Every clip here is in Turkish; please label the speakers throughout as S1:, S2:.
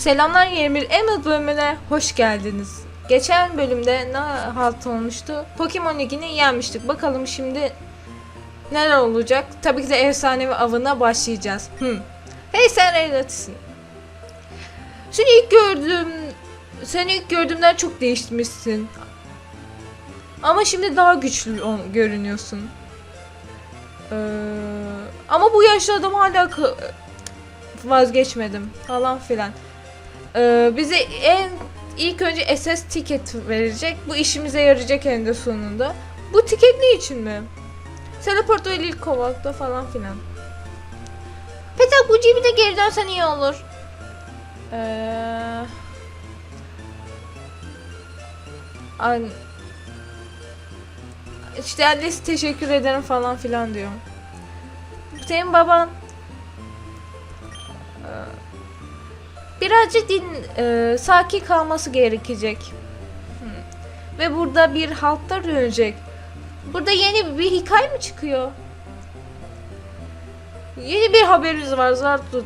S1: Selamlar 21 Emerald bölümüne hoş geldiniz. Geçen bölümde ne halt olmuştu? Pokemon Ligi'ni yenmiştik. Bakalım şimdi neler olacak? Tabii ki de efsanevi avına başlayacağız. Hmm. Hey sen Reynat'sın. Seni ilk gördüğüm... Seni ilk gördüğümden çok değişmişsin. Ama şimdi daha güçlü görünüyorsun. Ee, ama bu yaşlı adam hala vazgeçmedim falan filan. Ee, bize en ilk önce SS ticket verecek. Bu işimize yarayacak en de sonunda. Bu ticket ne için mi? Teleport ve ilk kovalda falan filan. Petak bu cibi de geri dönsen iyi olur. Ee, an, işte annesi teşekkür ederim falan filan diyor. Senin baban birazcık din e, sakin kalması gerekecek. Ve burada bir haltlar dönecek. Burada yeni bir hikaye mi çıkıyor? Yeni bir haberimiz var Zartut.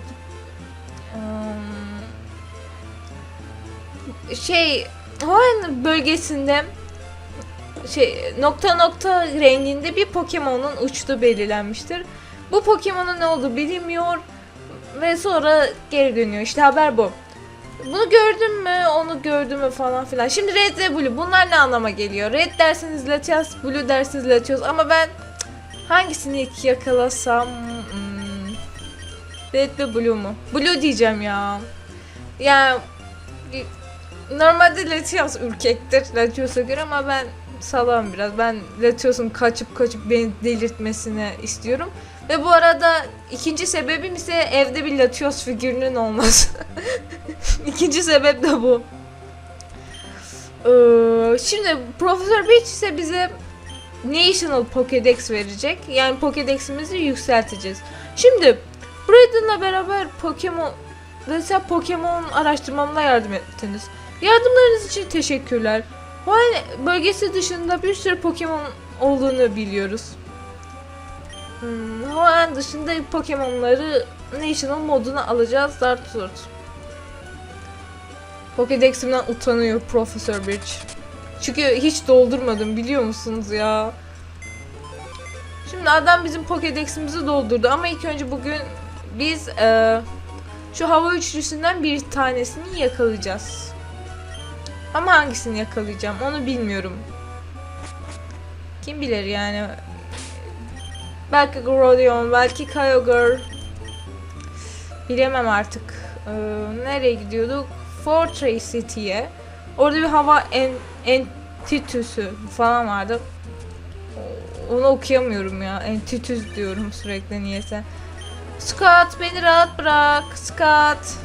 S1: Şey, Hoenn bölgesinde şey nokta nokta renginde bir Pokemon'un uçtu belirlenmiştir. Bu Pokemon'un ne olduğu bilinmiyor ve sonra geri dönüyor. İşte haber bu. Bunu gördün mü, onu gördün mü falan filan. Şimdi Red ve Blue bunlar ne anlama geliyor? Red derseniz Latias, Blue derseniz Latios ama ben hangisini ilk yakalasam hmm, Red ve Blue mu? Blue diyeceğim ya. Yani normalde Latias ürkektir Latios'a göre ama ben salam biraz. Ben Latios'un kaçıp kaçıp beni delirtmesini istiyorum. Ve bu arada ikinci sebebim ise evde bir Latios figürünün olması. ikinci sebep de bu. Ee, şimdi Profesör Beach ise bize National Pokédex verecek. Yani Pokédex'imizi yükselteceğiz. Şimdi Braden'la beraber Pokemon mesela Pokemon araştırmamda yardım ettiniz. Yardımlarınız için teşekkürler. Hoenn bölgesi dışında bir sürü Pokemon olduğunu biliyoruz. Hmm, Hoenn dışında Pokemon'ları National moduna alacağız Zartort. Pokédex'imden utanıyor Professor Birch. Çünkü hiç doldurmadım biliyor musunuz ya? Şimdi adam bizim Pokédex'imizi doldurdu ama ilk önce bugün biz eee, şu hava üçlüsünden bir tanesini yakalayacağız. Ama hangisini yakalayacağım onu bilmiyorum. Kim bilir yani. Belki Groudon, belki Kyogre. Bilemem artık. Ee, nereye gidiyorduk? Fortress City'ye. Orada bir hava en entitüsü falan vardı. Onu okuyamıyorum ya. Entitüs diyorum sürekli niyeyse. Scott beni rahat bırak. Scott.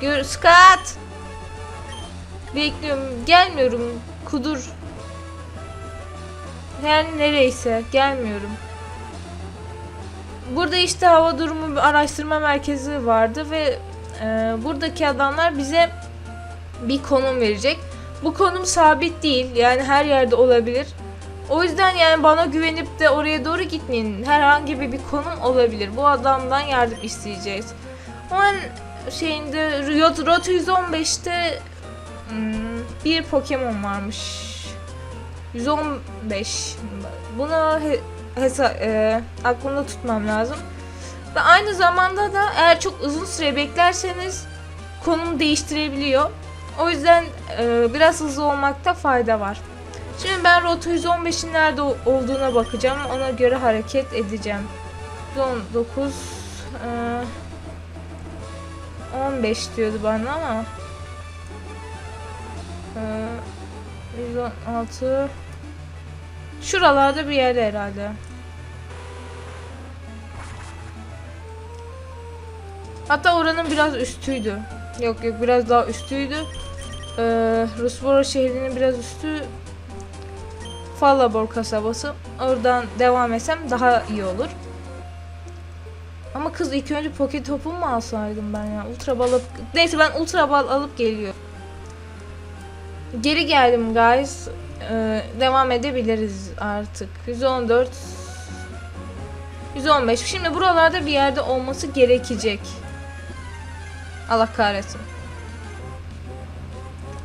S1: Gör Scott. Bekliyorum. Gelmiyorum. Kudur. Yani nereyse gelmiyorum. Burada işte hava durumu bir araştırma merkezi vardı ve e, buradaki adamlar bize bir konum verecek. Bu konum sabit değil. Yani her yerde olabilir. O yüzden yani bana güvenip de oraya doğru gitmeyin. Herhangi bir, bir konum olabilir. Bu adamdan yardım isteyeceğiz. O an şeyinde Rot Rota 115'te hmm, bir Pokemon varmış. 115. Bunu hesa e, aklımda tutmam lazım. Ve aynı zamanda da eğer çok uzun süre beklerseniz konum değiştirebiliyor. O yüzden e, biraz hızlı olmakta fayda var. Şimdi ben rota 115'in nerede olduğuna bakacağım. Ona göre hareket edeceğim. 19 e, 15 diyordu bana ama e, 116 Şuralarda bir yerde herhalde. Hatta oranın biraz üstüydü. Yok yok biraz daha üstüydü. Ee, Rusboro şehrinin biraz üstü Fallabor kasabası. Oradan devam etsem daha iyi olur. Ama kız ilk önce poket topu mu alsaydım ben ya? Ultra bal alıp... Neyse ben ultra bal alıp geliyorum. Geri geldim guys. Ee, devam edebiliriz artık. 114 115. Şimdi buralarda bir yerde olması gerekecek. Allah kahretsin.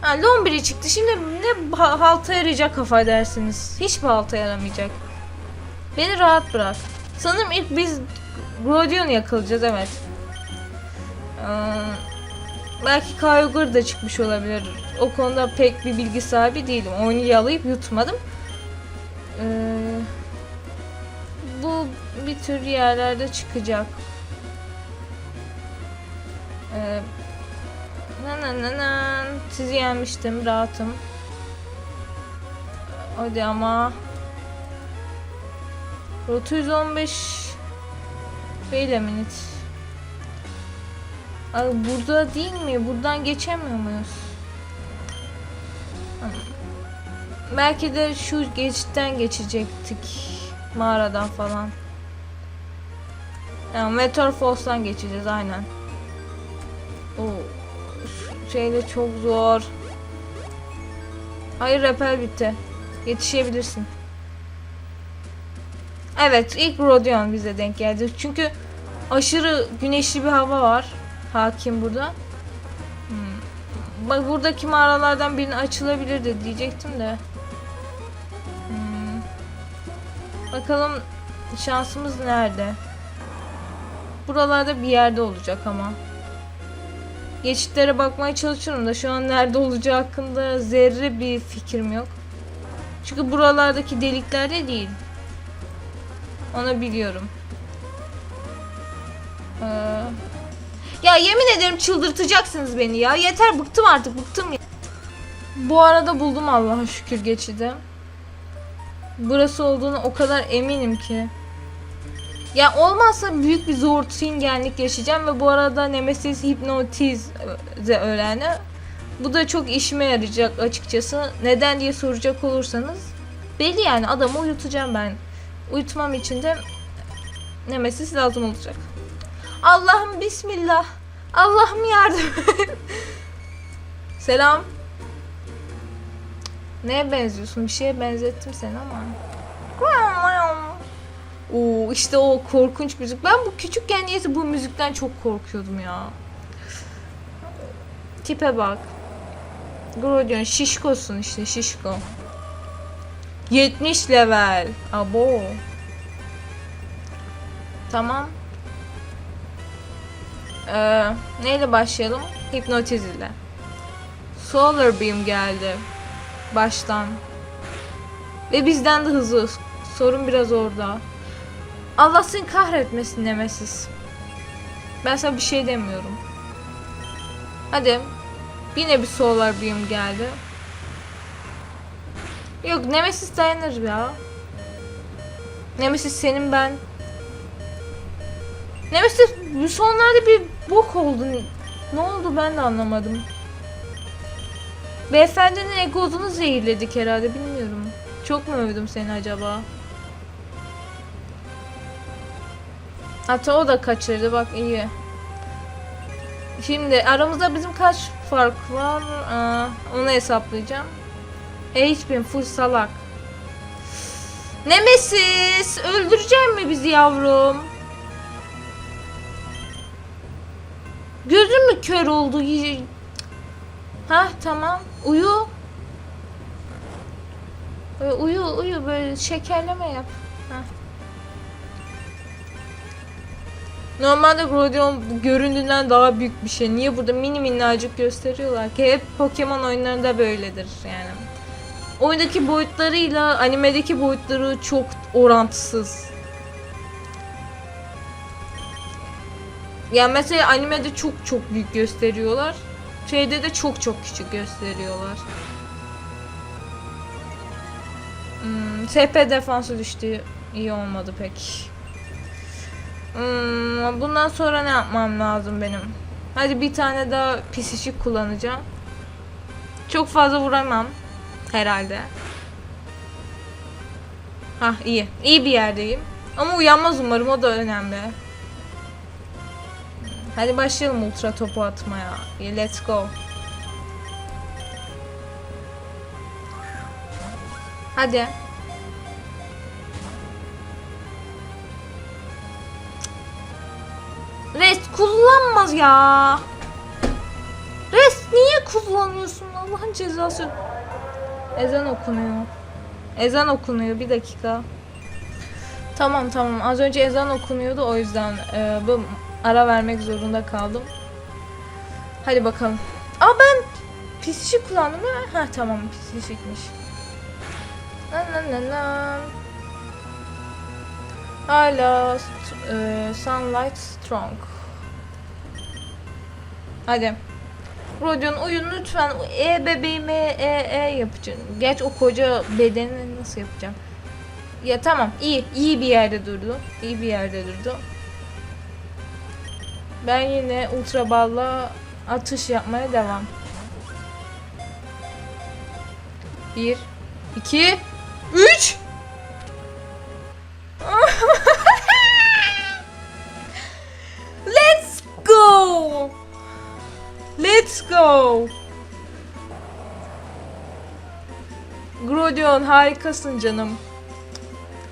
S1: Ha Lombiri çıktı. Şimdi ne ha- halta yarayacak kafa dersiniz. Hiçbir halta yaramayacak. Beni rahat bırak. Sanırım ilk biz Rodion yakalayacağız evet. Ee, belki Kyogre da çıkmış olabilir. O konuda pek bir bilgi sahibi değilim. Oyunu yalayıp yutmadım. Ee, bu bir tür yerlerde çıkacak. Ee, na na. Sizi yenmiştim. Rahatım. Hadi ama. Rota 115 Wait a minute. Ay burada değil mi? Buradan geçemiyor muyuz? Hmm. Belki de şu geçitten geçecektik. Mağaradan falan. Yani Meteor Falls'tan geçeceğiz aynen. O şeyde çok zor. Hayır repel bitti. Yetişebilirsin. Evet ilk Rodion bize denk geldi. Çünkü aşırı güneşli bir hava var. Hakim burada. Hmm. Bak buradaki mağaralardan birini açılabilirdi diyecektim de. Hmm. Bakalım şansımız nerede? Buralarda bir yerde olacak ama. Geçitlere bakmaya çalışıyorum da şu an nerede olacağı hakkında zerre bir fikrim yok. Çünkü buralardaki deliklerde değil. Onu biliyorum. Ee, ya yemin ederim çıldırtacaksınız beni ya. Yeter bıktım artık bıktım ya. Bu arada buldum Allah'a şükür geçidi. Burası olduğunu o kadar eminim ki. Ya olmazsa büyük bir zortingenlik yaşayacağım ve bu arada Nemesis hipnotiz de öğrendi. Bu da çok işime yarayacak açıkçası. Neden diye soracak olursanız belli yani adamı uyutacağım ben. Uyutmam için de Nemesis lazım olacak. Allah'ım bismillah. Allah'ım yardım. Selam. Neye benziyorsun? Bir şeye benzettim seni ama. Oo işte o korkunç müzik. Ben bu küçükken niyeyse bu müzikten çok korkuyordum ya. Tipe bak. Grodion şişkosun işte şişko. 70 level. Abo. Tamam. Ee, neyle başlayalım? Hipnotiz ile. Solar Beam geldi. Baştan. Ve bizden de hızlı. Sorun biraz orada. Allah seni kahretmesin Nemesis. Ben sana bir şey demiyorum. Hadi. Yine bir Solar Beam geldi. Yok Nemesis dayanır ya. Nemesis senin ben. Nemesis bu sonlarda bir bok oldu. Ne oldu ben de anlamadım. Beyefendinin egosunu zehirledik herhalde bilmiyorum. Çok mu övdüm seni acaba? Hatta o da kaçırdı bak iyi. Şimdi aramızda bizim kaç fark var? Aa, onu hesaplayacağım. HP full salak. Nemesis öldürecek mi bizi yavrum? Gözüm mü kör oldu? Ha tamam. Uyu. Uyu uyu böyle şekerleme yap. Ha. Normalde Groudon göründüğünden daha büyük bir şey. Niye burada mini minnacık gösteriyorlar ki? Hep Pokemon oyunlarında böyledir yani. Oyundaki boyutlarıyla animedeki boyutları çok orantısız. Yani mesela animede çok çok büyük gösteriyorlar. Şeyde de çok çok küçük gösteriyorlar. Hmm, SP defansı düştü. İyi olmadı pek. Hmm, bundan sonra ne yapmam lazım benim? Hadi bir tane daha pis ışık kullanacağım. Çok fazla vuramam. Herhalde. Hah iyi. İyi bir yerdeyim. Ama uyanmaz umarım o da önemli. Hadi başlayalım ultra topu atmaya. Let's go. Hadi. Rest kullanmaz ya. Rest niye kullanıyorsun Allah'ın cezası. Ezan okunuyor. Ezan okunuyor bir dakika. Tamam tamam az önce ezan okunuyordu o yüzden e, bu ara vermek zorunda kaldım. Hadi bakalım. Aa ben psişik kullandım mi? Ha tamam psişikmiş. Na na na na. Hala e, Sunlight Strong. Hadi. Rodyon oyun lütfen e bebeğime e e yapacağım. Geç o koca bedeni nasıl yapacağım? Ya tamam iyi iyi bir yerde durdu. İyi bir yerde durdu. Ben yine ultra balla atış yapmaya devam. Bir, iki, üç. Let's go. Let's go. Grodion harikasın canım.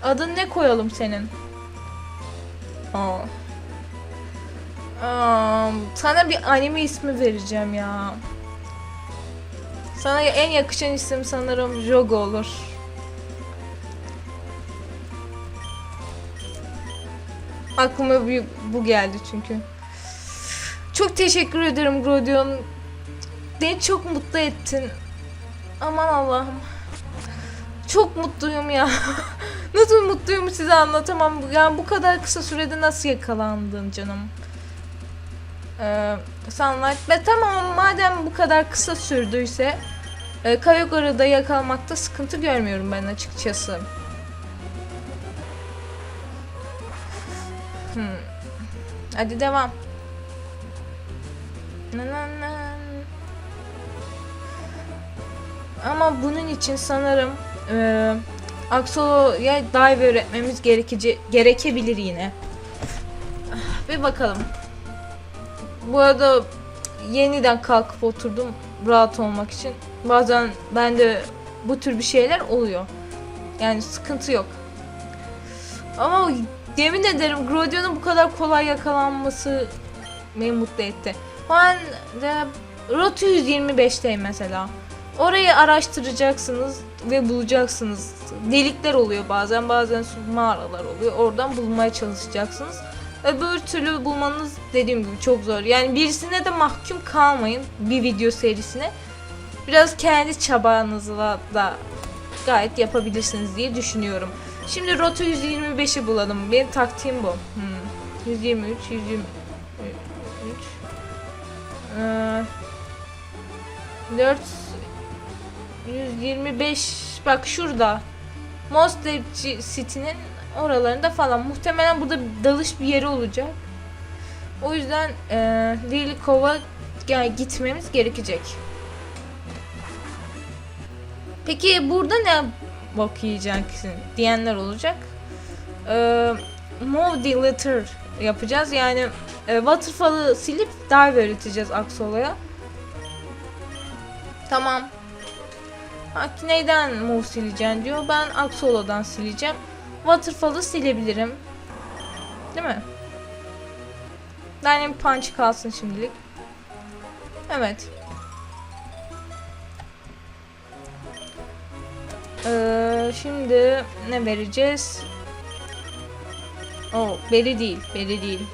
S1: Adın ne koyalım senin? Aa. Aa, sana bir anime ismi vereceğim ya. Sana en yakışan isim sanırım Jogo olur. Aklıma bu geldi çünkü. Çok teşekkür ederim Grodion. Beni çok mutlu ettin. Aman Allah'ım. Çok mutluyum ya. nasıl mutluyum size anlatamam. Yani bu kadar kısa sürede nasıl yakalandın canım? Ee, Sunlight. Ve tamam madem bu kadar kısa sürdüyse e, Kayogora'da yakalamakta sıkıntı görmüyorum ben açıkçası. Hmm. Hadi devam. Ama bunun için sanırım e, Axolo'ya dive öğretmemiz gerekece gerekebilir yine. Bir bakalım. Bu arada yeniden kalkıp oturdum rahat olmak için. Bazen bende bu tür bir şeyler oluyor. Yani sıkıntı yok. Ama yemin ederim Grodion'un bu kadar kolay yakalanması beni mutlu etti. Ben de Rota 125'teyim mesela. Orayı araştıracaksınız ve bulacaksınız. Delikler oluyor bazen, bazen mağaralar oluyor. Oradan bulmaya çalışacaksınız. Öbür türlü bulmanız dediğim gibi çok zor. Yani birisine de mahkum kalmayın bir video serisine. Biraz kendi çabanızla da gayet yapabilirsiniz diye düşünüyorum. Şimdi Rota 125'i bulalım. Benim taktiğim bu. Hmm. 123, 123. Ee, 4 125 bak şurada Most City'nin oralarında falan muhtemelen burada dalış bir yeri olacak. O yüzden e, Lilikova yani gitmemiz gerekecek. Peki burada ne bok diyenler olacak. E, move deleter yapacağız. Yani e, waterfall'ı silip dive öğreteceğiz Axola'ya. Tamam. Neyden move sileceğim diyor. Ben Axola'dan sileceğim. Waterfall'ı silebilirim. Değil mi? Dynamic Punch kalsın şimdilik. Evet. Ee, şimdi ne vereceğiz? Oh, beri değil, beri değil.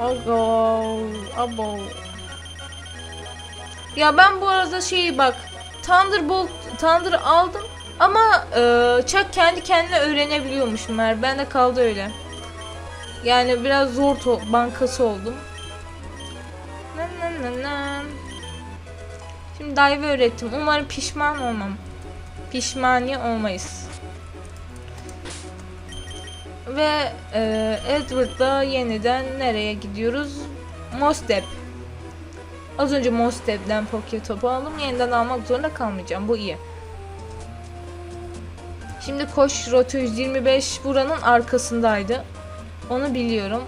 S1: Abo, abo. Ya ben bu arada şeyi bak, Thunderbolt, Thunder aldım ama e, Chuck kendi kendine öğrenebiliyormuş meğer. Ben de kaldı öyle. Yani biraz zor bankası oldum. Nan nan nan. Şimdi dive öğrettim. Umarım pişman olmam. Pişmani olmayız. Ve e, Edward'la yeniden nereye gidiyoruz? Mostep. Az önce Mostep'den Poké topu aldım. Yeniden almak zorunda kalmayacağım. Bu iyi. Şimdi koş rota 125 buranın arkasındaydı. Onu biliyorum.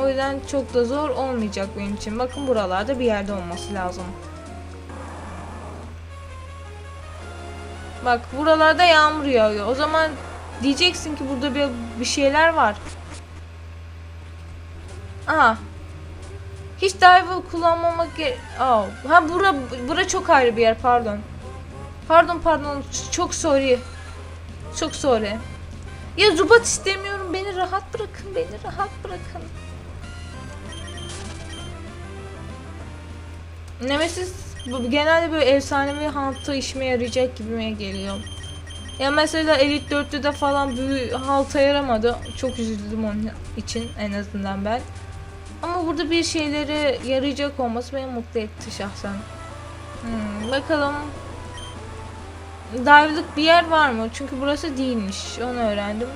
S1: O yüzden çok da zor olmayacak benim için. Bakın buralarda bir yerde olması lazım. Bak buralarda yağmur yağıyor. O zaman diyeceksin ki burada bir, bir şeyler var. Aha. Hiç dive kullanmamak ge- Aa, ha bura bura çok ayrı bir yer pardon. Pardon pardon çok sorry. Çok sorry. Ya Zubat istemiyorum beni rahat bırakın beni rahat bırakın. Nemesis bu genelde böyle efsanevi halta işime yarayacak gibime geliyor. Ya mesela Elite 4'te de falan bir halta yaramadı. Çok üzüldüm onun için en azından ben. Ama burada bir şeylere yarayacak olması beni mutlu etti şahsen. Hmm, bakalım. Dive'lık bir yer var mı? Çünkü burası değilmiş. Onu öğrendim.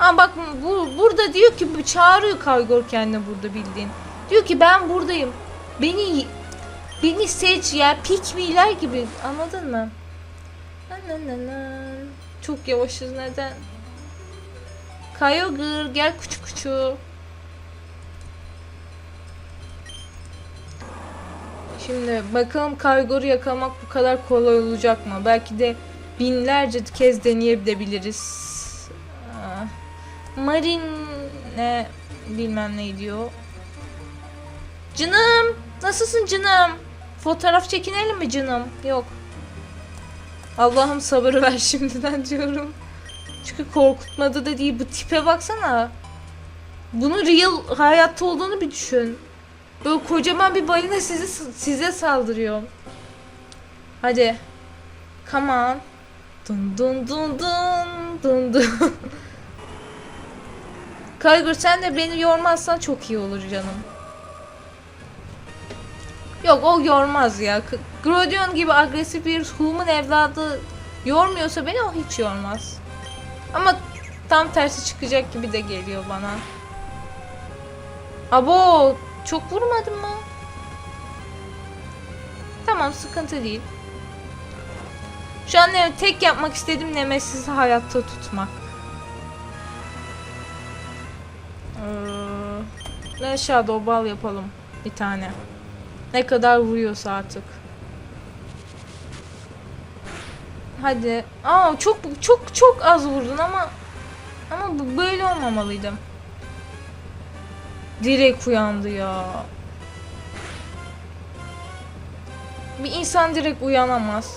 S1: Aa bak bu burada diyor ki çağırıyor Kaygor kendine burada bildiğin. Diyor ki ben buradayım. Beni beni seç ya pikmiler gibi anladın mı? Çok yavaşız neden? Kyogre gel küçük küçük. Şimdi bakalım Kaygor'u yakalamak bu kadar kolay olacak mı? Belki de binlerce kez deneyebiliriz. Aa, Marin ne bilmem ne diyor. Canım nasılsın canım? Fotoğraf çekinelim mi canım? Yok. Allah'ım sabır ver şimdiden diyorum. Çünkü korkutmadı da değil. Bu tipe baksana. Bunun real hayatta olduğunu bir düşün. Böyle kocaman bir balina sizi size saldırıyor. Hadi. Come on. Dun dun dun dun dun dun. Kaygır sen de beni yormazsan çok iyi olur canım. Yok o yormaz ya. Groudon gibi agresif bir human evladı yormuyorsa beni o hiç yormaz. Ama tam tersi çıkacak gibi de geliyor bana. Abo çok vurmadın mı? Tamam sıkıntı değil. Şu an tek yapmak istediğim Nemesis'i hayatta tutmak. Ee, Shadow Ball yapalım bir tane. Ne kadar vuruyorsa artık. Hadi. Aa çok çok çok az vurdun ama ama böyle olmamalıydı. Direkt uyandı ya. Bir insan direkt uyanamaz.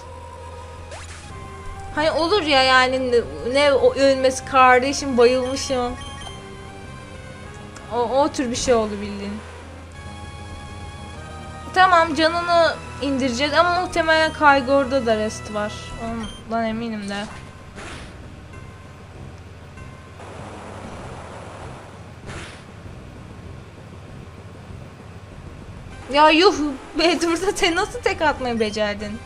S1: Hani olur ya yani ne, ne ölmesi kardeşim bayılmışım. O, o tür bir şey oldu bildiğin. Tamam canını indireceğiz ama muhtemelen Kaygor'da da rest var. Ondan eminim de. Ya yuh be burada te nasıl tek atmayı becerdin?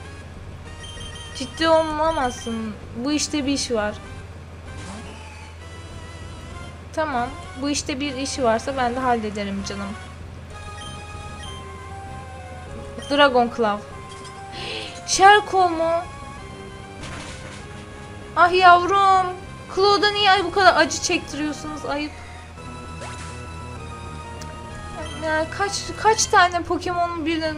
S1: Ciddi olmamazsın. Bu işte bir iş var. Tamam. Bu işte bir işi varsa ben de hallederim canım. Dragon Claw. Sherko mu? Ah yavrum. Claw'da niye bu kadar acı çektiriyorsunuz? Ayıp. Yani kaç kaç tane Pokemon'un birden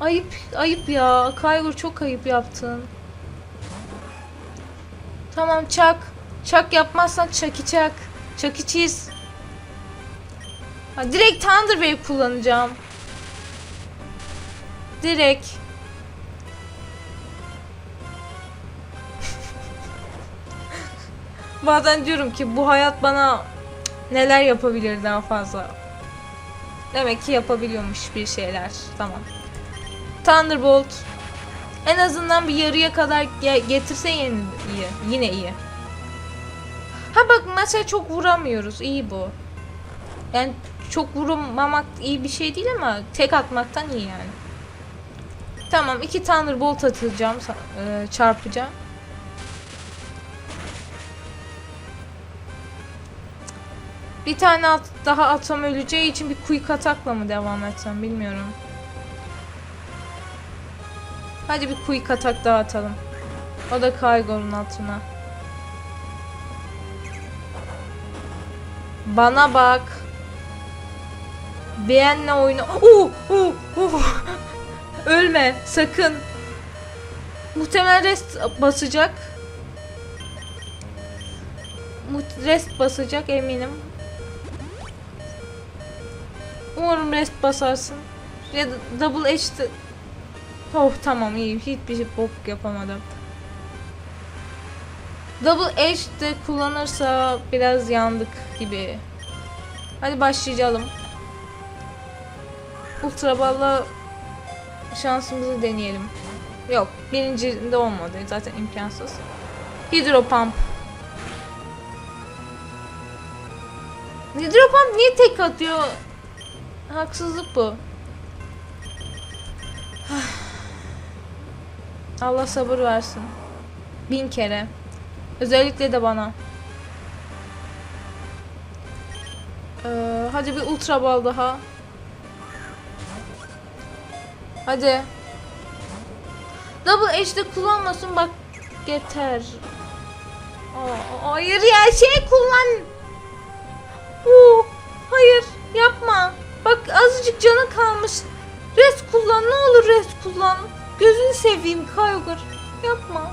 S1: ayıp ayıp ya. Kygur çok ayıp yaptın. Tamam çak. Çak yapmazsan çaki çak. Çaki çiz. Ha, direkt Thunder Wave kullanacağım. Direkt. Bazen diyorum ki bu hayat bana neler yapabilir daha fazla. Demek ki yapabiliyormuş bir şeyler. Tamam. Thunderbolt. En azından bir yarıya kadar ge- getirse yine iyi. Yine iyi. Ha bak mesela çok vuramıyoruz. İyi bu. Yani çok vurmamak iyi bir şey değil ama tek atmaktan iyi yani. Tamam iki Thunderbolt atacağım. e, çarpacağım. Bir tane at, daha atam öleceği için bir quick atakla mı devam etsem bilmiyorum. Hadi bir quick atak daha atalım. O da Kaygor'un altına. Bana bak. Beğenle oyna. Uh, uh, uh. Ölme sakın. Muhtemelen rest basacak. Rest basacak eminim. Umarım rest basarsın. Ya da double H'de... Oh tamam iyi. Hiçbir şey bok yapamadım. Double H de kullanırsa biraz yandık gibi. Hadi başlayalım. Ultra Ball'la şansımızı deneyelim. Yok, birincinde olmadı. Zaten imkansız. Hydro Pump. Hydro Pump niye tek atıyor? Haksızlık bu. Allah sabır versin. Bin kere. Özellikle de bana. Ee, hadi bir ultra bal daha. Hadi. Double H'de kullanmasın bak yeter. Aa, hayır ya şey kullan. Oo, hayır yapma. Azıcık canı kalmış. Rest kullan ne olur rest kullan. Gözünü seveyim Kyogre. Yapma.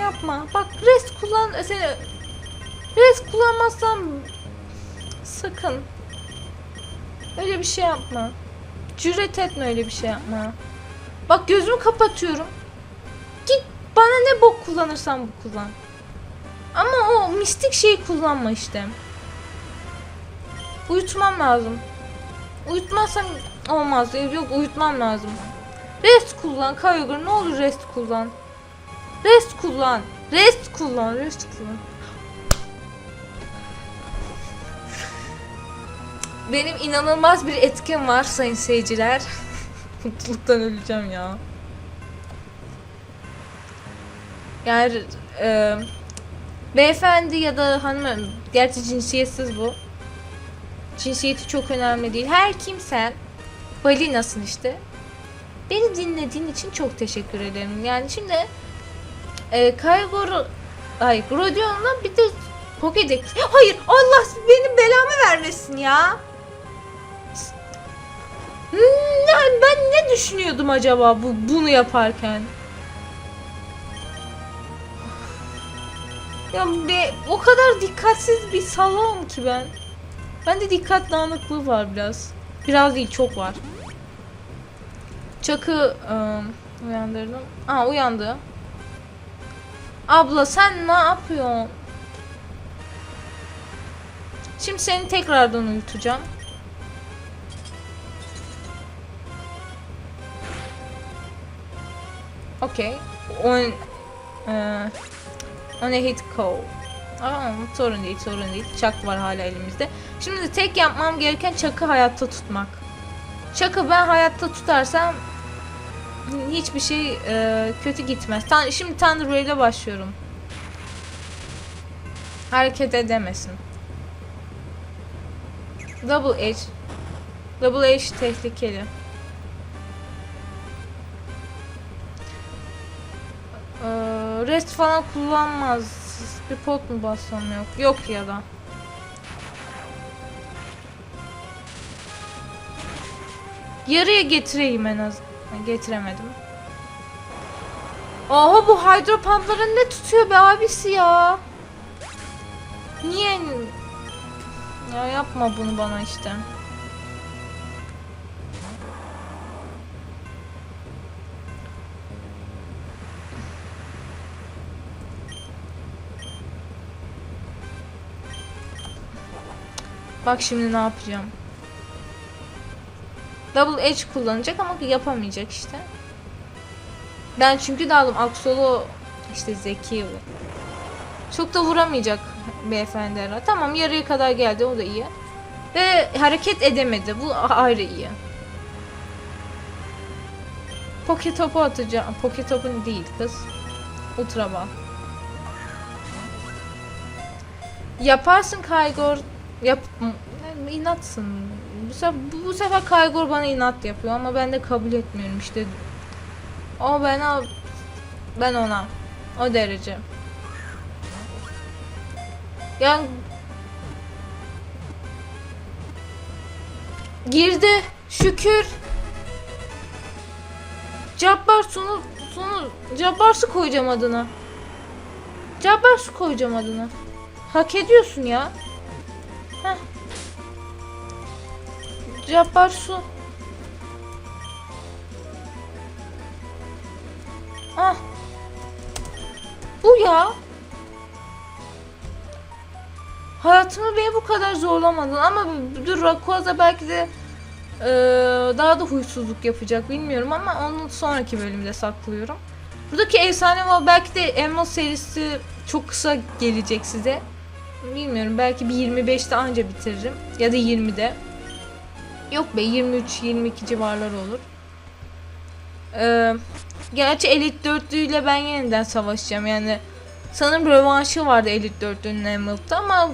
S1: Yapma. Bak rest kullan. Seni rest kullanmazsan sakın. Öyle bir şey yapma. Cüret etme öyle bir şey yapma. Bak gözümü kapatıyorum. Git bana ne bok kullanırsan bu kullan. Ama o mistik şeyi kullanma işte. Uyutmam lazım. Uyutmazsam olmaz. Yok uyutmam lazım. Rest kullan Kyogre ne olur rest kullan. Rest kullan. Rest kullan. Rest kullan. Benim inanılmaz bir etkim var sayın seyirciler. Mutluluktan öleceğim ya. Yani e, beyefendi ya da hanım gerçi cinsiyetsiz bu. Cinsiyeti çok önemli değil. Her kimsen balinasın işte. Beni dinlediğin için çok teşekkür ederim. Yani şimdi e, Kaygor ay Grodion'la bir de Pokédex. Hayır Allah benim belamı vermesin ya. Hmm, yani ben ne düşünüyordum acaba bu bunu yaparken? Ya be, o kadar dikkatsiz bir salağım ki ben. Bende dikkat dağınıklığı var biraz. Biraz değil çok var. Çakı ıı, uyandırdım. Aa uyandı. Abla sen ne yapıyorsun? Şimdi seni tekrardan uyutacağım. Okey. On eee on a hit call. Aa, sorun değil, sorun değil. Çak var hala elimizde. Şimdi tek yapmam gereken çakı hayatta tutmak. Çakı ben hayatta tutarsam hiçbir şey e, kötü gitmez. Tan şimdi Thunder ile başlıyorum. Hareket edemesin. Double H. Double H tehlikeli. Ee, rest falan kullanmaz. Bir pot mu bassam yok. Yok ya da. Yarıya getireyim en az. Getiremedim. Aha bu hydro pumpların ne tutuyor be abisi ya? Niye? Ya yapma bunu bana işte. Bak şimdi ne yapacağım. Double Edge kullanacak ama yapamayacak işte. Ben çünkü daldım. Aksolu işte zeki. Çok da vuramayacak beyefendi herhalde. Tamam yarıya kadar geldi o da iyi. Ve hareket edemedi. Bu ayrı iyi. Poke topu atacağım. Poke topun değil kız. Ultra ball. Yaparsın Kaygor. Yap inatsın. Bu sefer, bu, sefer Kaygor bana inat yapıyor ama ben de kabul etmiyorum işte. O bana ben ona o derece. Yani girdi şükür. Cabbar sonu sonu Cabbar su koyacağım adına. Cabbar su koyacağım adına. Hak ediyorsun ya. Heh. Cabbar su. Ah. Bu ya. Hayatımı beni bu kadar zorlamadın ama dur Rayquaza belki de eee, daha da huysuzluk yapacak bilmiyorum ama onu sonraki bölümde saklıyorum. Buradaki efsane var belki de Emerald serisi çok kısa gelecek size. Bilmiyorum belki bir 25'te anca bitiririm ya da 20'de. Yok be 23-22 civarları olur. Ee, gerçi Elite 4'lü ile ben yeniden savaşacağım yani. Sanırım rövanşı vardı Elite 4'lünün Emerald'da ama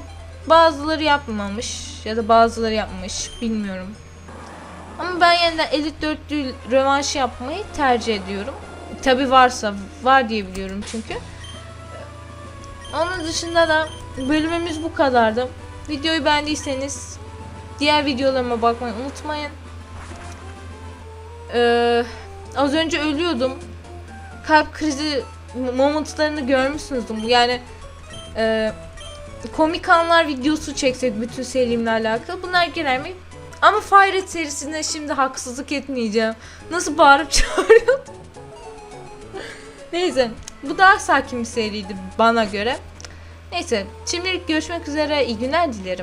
S1: bazıları yapmamış ya da bazıları yapmış bilmiyorum. Ama ben yeniden Elite 4'lü rövanşı yapmayı tercih ediyorum. Tabi varsa var diye biliyorum çünkü. Onun dışında da bölümümüz bu kadardı. Videoyu beğendiyseniz diğer videolarıma bakmayı unutmayın. Ee, az önce ölüyordum. Kalp krizi momentlarını görmüşsünüzdür. Yani e, komik anlar videosu çeksek bütün serimle alakalı. Bunlar girer mi? Ama Fire serisine şimdi haksızlık etmeyeceğim. Nasıl bağırıp çağırıyordum. Neyse. Bu daha sakin bir seriydi bana göre. Neyse. Şimdilik görüşmek üzere. İyi günler dilerim.